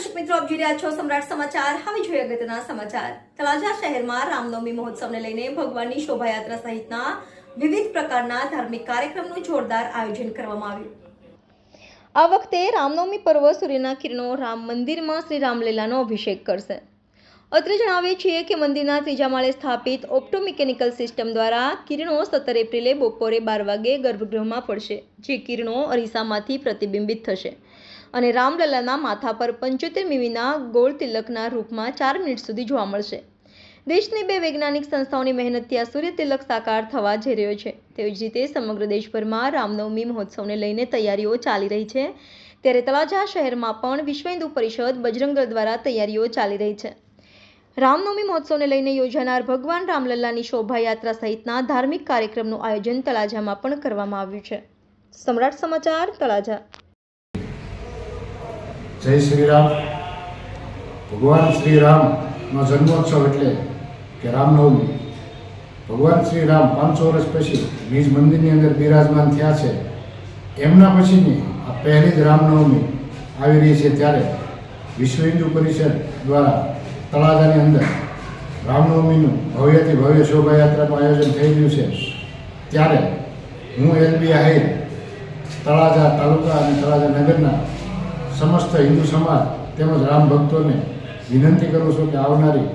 દર્શક મિત્રો, આપ જોઈ રહ્યા છો સમ્રાટ સમાચાર. હવે જોઈએ અગત્યના સમાચાર. તળાજા શહેરમાં રામનવમી મહોત્સવને લઈને ભગવાનની શોભાયાત્રા સહિતના વિવિધ પ્રકારના ધાર્મિક કાર્યક્રમનું જોરદાર આયોજન કરવામાં આવ્યું. આ વખતે રામનવમી પર્વ સૂર્યના કિરણો રામ મંદિરમાં શ્રી રામલીલાનો અભિષેક કરશે. અત્રે જણાવીએ છીએ કે મંદિરના ત્રીજા માળે સ્થાપિત ઓપ્ટોમિકેનિકલ સિસ્ટમ દ્વારા કિરણો સત્તર એપ્રિલે બપોરે બાર વાગે ગર્ભગૃહમાં પડશે, જે કિરણો અરીસામાંથી પ્રતિબિંબિત થશે. અને રામલલ્લાના માથા પર પંચોતેર મીમીના ગોળ તિલકના રૂપમાં ચાર મિનિટ સુધી જોવા મળશે. દેશની બે વૈજ્ઞાનિક સંસ્થાઓની મહેનતથી આ સૂર્ય તિલક સાકાર થવા જઈ રહ્યો છે. તેવી જ રીતે સમગ્ર દેશભરમાં રામનવમી મહોત્સવને લઈને તૈયારીઓ ચાલી રહી છે. ત્યારે તળાજા શહેરમાં પણ વિશ્વ હિન્દુ પરિષદ બજરંગ દ્વારા તૈયારીઓ ચાલી રહી છે. રામનવમી મહોત્સવને લઈને યોજાનાર ભગવાન રામલલ્લાની શોભાયાત્રા સહિતના ધાર્મિક કાર્યક્રમનું આયોજન તળાજામાં પણ કરવામાં આવ્યું છે. સમ્રાટ સમાચાર, તળાજા જય શ્રી રામ ભગવાન શ્રી રામનો જન્મોત્સવ એટલે કે રામનવમી. ભગવાન શ્રી રામ પાંચસો વર્ષ પછી નિજ મંદિરની અંદર બિરાજમાન થયા છે. એમના પછીની આ પહેલી જ રામનવમી આવી રહી છે ત્યારે વિશ્વ હિન્દુ પરિષદ દ્વારા તળાજાની અંદર રામનવમીનું ભવ્યથી ભવ્ય શોભાયાત્રાનું આયોજન થઈ રહ્યું છે. ત્યારે હું એલબી આહિર, તળાજા તાલુકા અને તળાજા નગરના સમસ્ત હિન્દુ સમાજ તેમજ રામ ભક્તોને વિનંતી કરું છું કે આવનારી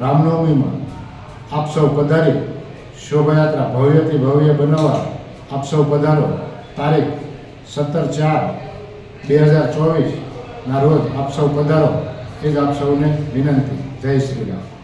રામનવમીમાં આપ સૌ પધારી શોભાયાત્રા ભવ્યથી ભવ્ય બનાવવા આપ સૌ પધારો. તારીખ સત્તર ચાર બે હજાર ચોવીસના રોજ આપ સૌ પધારો. એ જ આપ સૌને વિનંતી. જય શ્રી રામ.